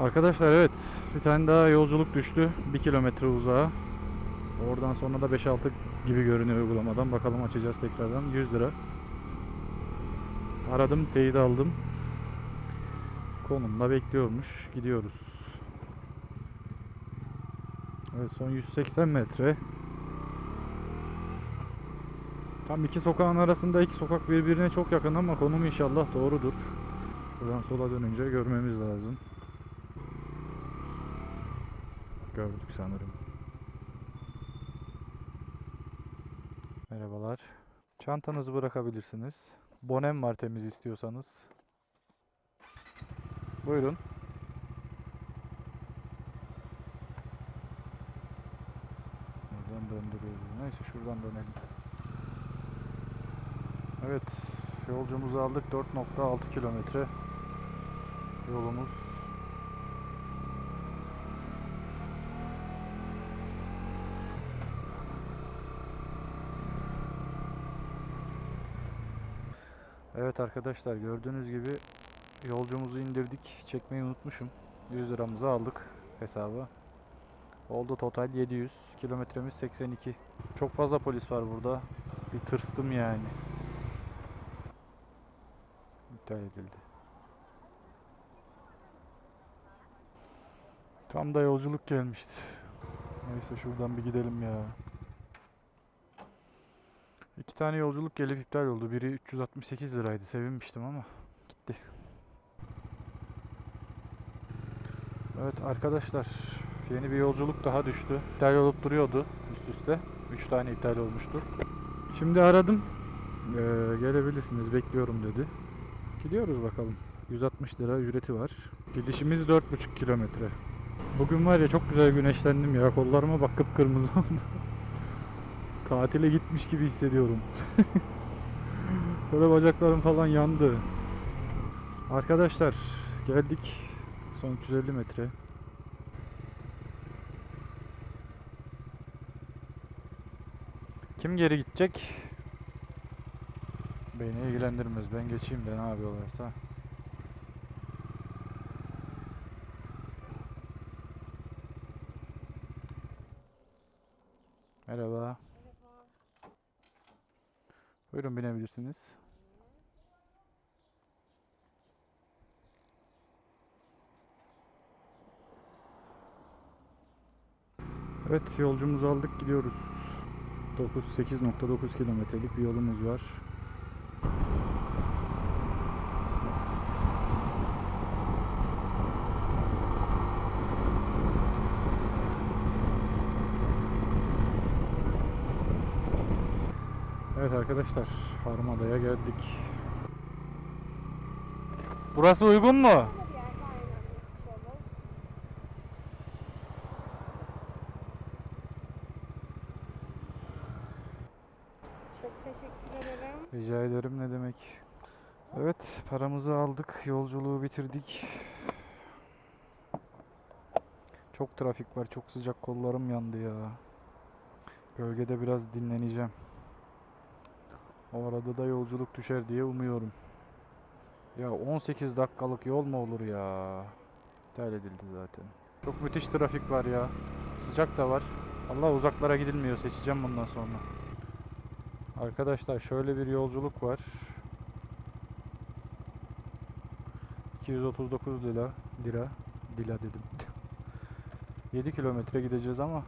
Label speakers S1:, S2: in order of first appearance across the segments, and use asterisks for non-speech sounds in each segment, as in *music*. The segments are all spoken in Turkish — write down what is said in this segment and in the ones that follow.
S1: Arkadaşlar evet bir tane daha yolculuk düştü. 1 kilometre uzağa. Oradan sonra da 5-6 gibi görünüyor uygulamadan. Bakalım açacağız tekrardan. 100 lira. Aradım teyit aldım. Konumda bekliyormuş. Gidiyoruz. Evet son 180 metre. Tam iki sokağın arasında iki sokak birbirine çok yakın ama konum inşallah doğrudur. Buradan sola dönünce görmemiz lazım. Gördük sanırım. Merhabalar. Çantanızı bırakabilirsiniz. Bonem var temiz istiyorsanız. Buyurun. Buradan döndürüyoruz. Neyse şuradan dönelim. Evet, yolcumuzu aldık. 4.6 kilometre yolumuz. Evet arkadaşlar gördüğünüz gibi yolcumuzu indirdik. Çekmeyi unutmuşum. 100 liramızı aldık hesaba. Oldu total 700. Kilometremiz 82. Çok fazla polis var burada. Bir tırstım yani. İptal edildi. Tam da yolculuk gelmişti. Neyse şuradan bir gidelim ya. Tane yolculuk gelip iptal oldu. Biri 368 liraydı. Sevinmiştim ama gitti. Evet arkadaşlar yeni bir yolculuk daha düştü. İptal olup duruyordu üst üste. 3 tane iptal olmuştu. Şimdi aradım. Ee, gelebilirsiniz bekliyorum dedi. Gidiyoruz bakalım. 160 lira ücreti var. Gidişimiz 4,5 kilometre. Bugün var ya çok güzel güneşlendim ya. Kollarıma bak kıpkırmızı *laughs* oldu. Tatile gitmiş gibi hissediyorum. *laughs* Böyle bacaklarım falan yandı. Arkadaşlar geldik. Son 350 metre. Kim geri gidecek? Beni ilgilendirmez. Ben geçeyim de ne yapıyorlarsa. Merhaba. Buyurun binebilirsiniz. Evet yolcumuzu aldık gidiyoruz. 9 8.9 kilometrelik bir yolumuz var. Arkadaşlar Harmada'ya geldik. Burası uygun mu?
S2: Çok teşekkür ederim.
S1: Rica ederim ne demek. Evet paramızı aldık yolculuğu bitirdik. Çok trafik var çok sıcak kollarım yandı ya. Gölgede biraz dinleneceğim. O arada da yolculuk düşer diye umuyorum. Ya 18 dakikalık yol mu olur ya? İptal edildi zaten. Çok müthiş trafik var ya. Sıcak da var. Allah uzaklara gidilmiyor. Seçeceğim bundan sonra. Arkadaşlar şöyle bir yolculuk var. 239 lira. Lira. Lira dedim. *laughs* 7 kilometre gideceğiz ama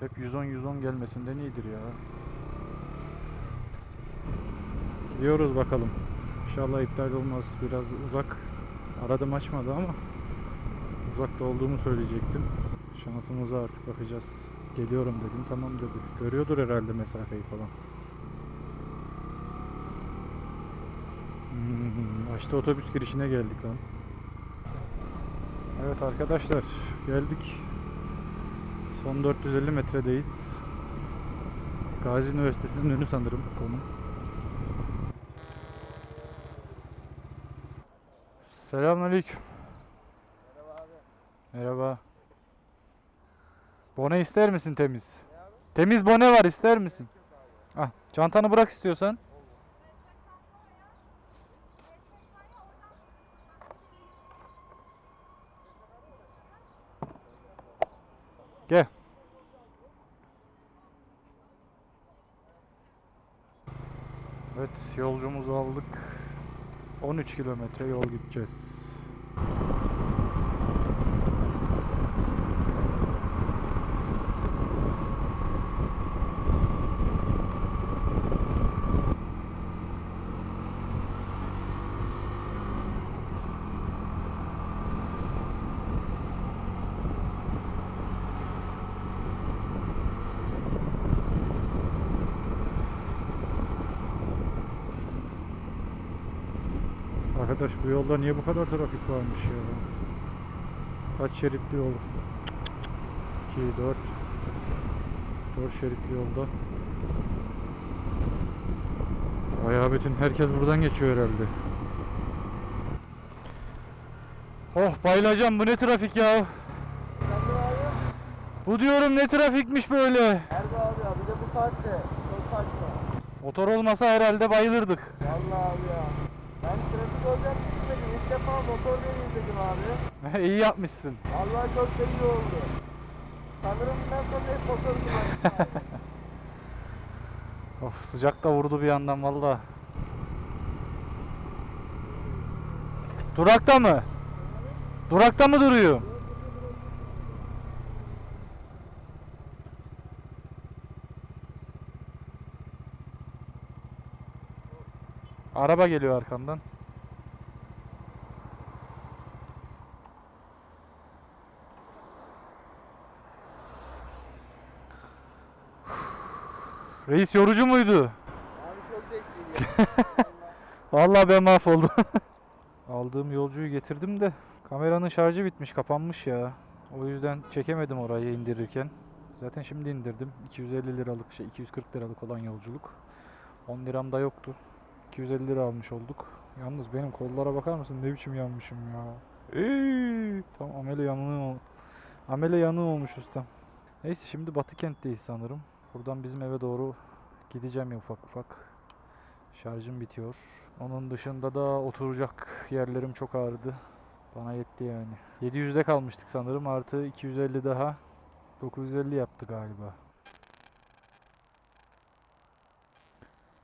S1: hep 110-110 gelmesinden iyidir ya. Gidiyoruz bakalım. İnşallah iptal olmaz. Biraz uzak. Aradım açmadı ama uzakta olduğumu söyleyecektim. Şansımıza artık bakacağız. Geliyorum dedim. Tamam dedi. Görüyordur herhalde mesafeyi falan. Hmm, işte otobüs girişine geldik lan. Evet arkadaşlar geldik. Son 450 metredeyiz. Gazi Üniversitesi'nin önü sanırım konu. Selamünaleyküm.
S3: Merhaba abi.
S1: Merhaba. Bone ister misin temiz? Temiz bone var ister misin? Ah, çantanı bırak istiyorsan. Gel. Evet yolcumuzu aldık. 13 kilometre yol gideceğiz. Arkadaş bu yolda niye bu kadar trafik varmış ya? Kaç şeritli yol? 2, 4 4 şeritli yolda. Bayağı bütün herkes buradan geçiyor herhalde. Oh bayılacağım bu ne trafik ya? Bu diyorum ne trafikmiş böyle?
S3: Nerede abi ya? Bir de bu saatte. Çok saçma.
S1: Motor olmasa herhalde bayılırdık.
S3: Vallahi abi ya. Olacağını düşünmedim. İlk defa motor deneyim dedim abi. *laughs*
S1: İyi yapmışsın.
S3: Vallahi çok da iyi oldu. Sanırım bundan sonra hep motor kullanacağım. *laughs*
S1: Of sıcak da vurdu bir yandan valla. Durakta mı? Durakta mı duruyor? Araba geliyor arkandan. Reis yorucu muydu?
S3: abi çok zevkliydi. *laughs*
S1: Vallahi ben mahvoldum. *laughs* Aldığım yolcuyu getirdim de kameranın şarjı bitmiş, kapanmış ya. O yüzden çekemedim orayı indirirken. Zaten şimdi indirdim. 250 liralık şey 240 liralık olan yolculuk. 10 liram da yoktu. 250 lira almış olduk. Yalnız benim kollara bakar mısın ne biçim yanmışım ya. Eee, tam amele yanığı amele yanığı olmuş ustam. Neyse şimdi Batı kentteyiz sanırım. Buradan bizim eve doğru gideceğim ya ufak ufak. Şarjım bitiyor. Onun dışında da oturacak yerlerim çok ağrıdı. Bana yetti yani. 700'de kalmıştık sanırım. Artı 250 daha. 950 yaptı galiba.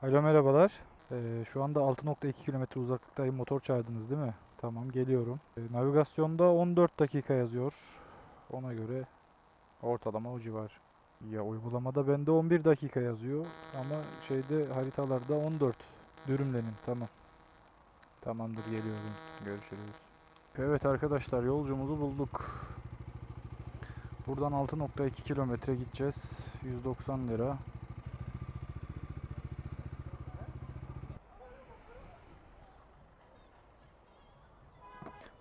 S1: Alo merhabalar. Ee, şu anda 6.2 kilometre uzaklıktayım. Motor çağırdınız değil mi? Tamam geliyorum. Ee, navigasyonda 14 dakika yazıyor. Ona göre ortalama o civar. Ya uygulamada bende 11 dakika yazıyor ama şeyde haritalarda 14. Dürümlenin tamam. Tamamdır geliyorum. Görüşürüz. Evet arkadaşlar yolcumuzu bulduk. Buradan 6.2 kilometre gideceğiz. 190 lira.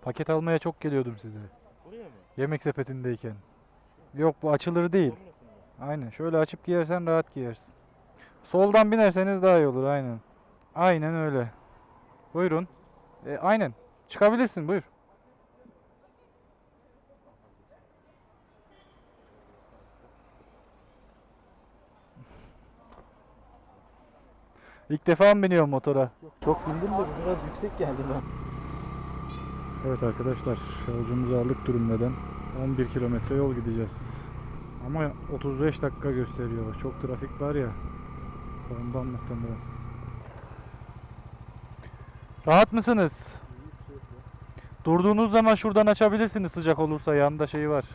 S1: Paket almaya çok geliyordum size.
S3: Buraya mı?
S1: Yemek sepetindeyken. Yok bu açılır değil. Aynen. Şöyle açıp giyersen rahat giyersin. Soldan binerseniz daha iyi olur. Aynen. Aynen öyle. Buyurun. E, aynen. Çıkabilirsin. Buyur. İlk defa mı biniyorum motora?
S3: Çok bindim de biraz yüksek geldi ben.
S1: Evet arkadaşlar yolcumuzu aldık Dürümle'den. 11 kilometre yol gideceğiz. Ama 35 dakika gösteriyor. Çok trafik var ya. Ondan muhtemelen. Rahat mısınız? Durduğunuz zaman şuradan açabilirsiniz sıcak olursa yanında şeyi var.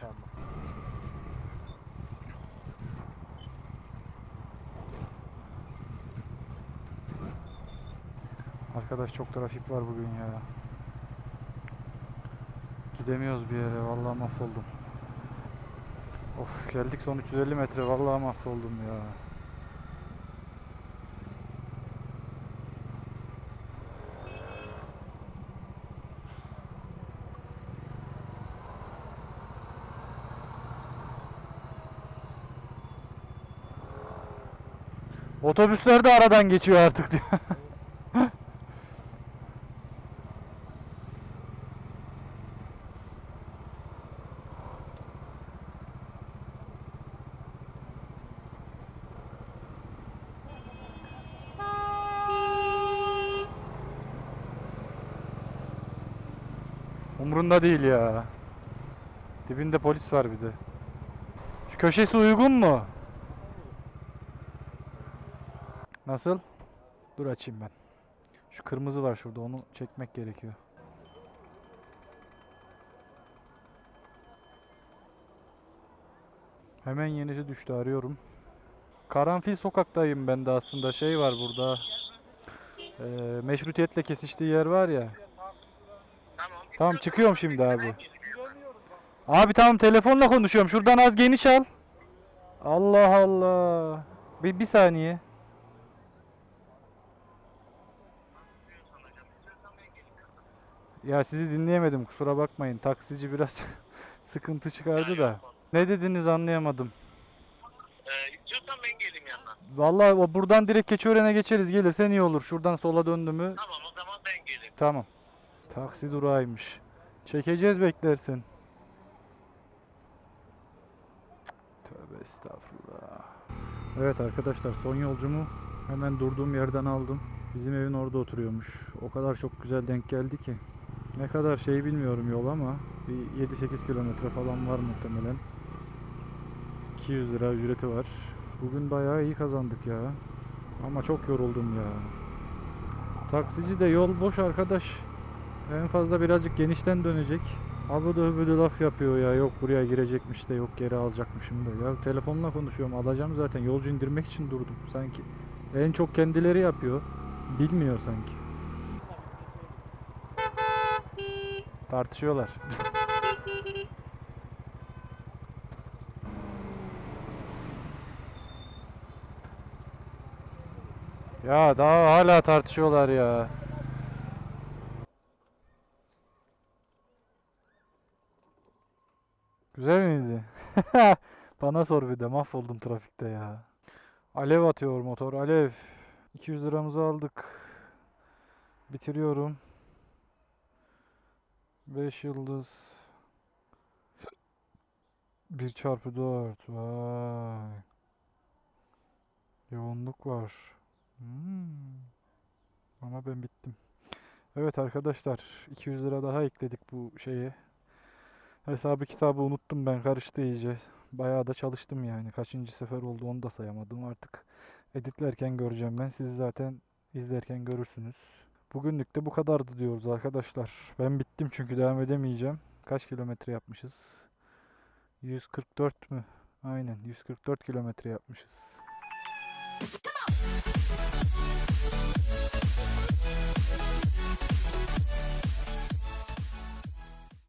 S1: Arkadaş çok trafik var bugün ya. Gidemiyoruz bir yere. Vallahi mahvoldum. Of geldik son 350 metre. Vallahi mahvoldum ya. Otobüsler de aradan geçiyor artık diyor. *laughs* Umrunda değil ya. Dibinde polis var bir de. Köşesi uygun mu? Nasıl? Dur açayım ben. Şu kırmızı var şurada onu çekmek gerekiyor. Hemen yenisi düştü arıyorum. Karanfil sokaktayım ben de aslında şey var burada. Eee meşrutiyetle kesiştiği yer var ya.
S4: Tamam.
S1: Çıkıyorum şimdi abi. Abi tamam telefonla konuşuyorum. Şuradan az geniş al. Allah Allah. Bir, bir saniye. Ya sizi dinleyemedim kusura bakmayın. Taksici biraz *laughs* sıkıntı çıkardı da. Ne dediniz anlayamadım.
S4: Ee, istiyorsan ben geleyim yanına.
S1: Vallahi buradan direkt Keçiören'e geçeriz. Gelirsen iyi olur. Şuradan sola döndü mü?
S4: Tamam o zaman ben geleyim.
S1: Tamam. Taksi durağıymış. Çekeceğiz beklersin. Tövbe estağfurullah. Evet arkadaşlar son yolcumu hemen durduğum yerden aldım. Bizim evin orada oturuyormuş. O kadar çok güzel denk geldi ki. Ne kadar şey bilmiyorum yol ama bir 7-8 kilometre falan var muhtemelen. 200 lira ücreti var. Bugün bayağı iyi kazandık ya. Ama çok yoruldum ya. Taksici de yol boş arkadaş. En fazla birazcık genişten dönecek. Abıdı hübüdü laf yapıyor ya. Yok buraya girecekmiş de yok geri alacakmışım da. Ya telefonla konuşuyorum. Alacağım zaten. Yolcu indirmek için durdum sanki. En çok kendileri yapıyor. Bilmiyor sanki. Tartışıyorlar. ya daha hala tartışıyorlar ya. Güzel miydi? *laughs* Bana sor bir de mahvoldum trafikte ya. Alev atıyor motor alev. 200 liramızı aldık. Bitiriyorum. 5 yıldız. 1 çarpı 4. Vay. Yoğunluk var. Hmm. Ama ben bittim. Evet arkadaşlar 200 lira daha ekledik bu şeye. Hesabı kitabı unuttum ben karıştı iyice. Bayağı da çalıştım yani. Kaçıncı sefer oldu onu da sayamadım artık. Editlerken göreceğim ben. Siz zaten izlerken görürsünüz. Bugünlük de bu kadardı diyoruz arkadaşlar. Ben bittim çünkü devam edemeyeceğim. Kaç kilometre yapmışız? 144 mü? Aynen 144 kilometre yapmışız.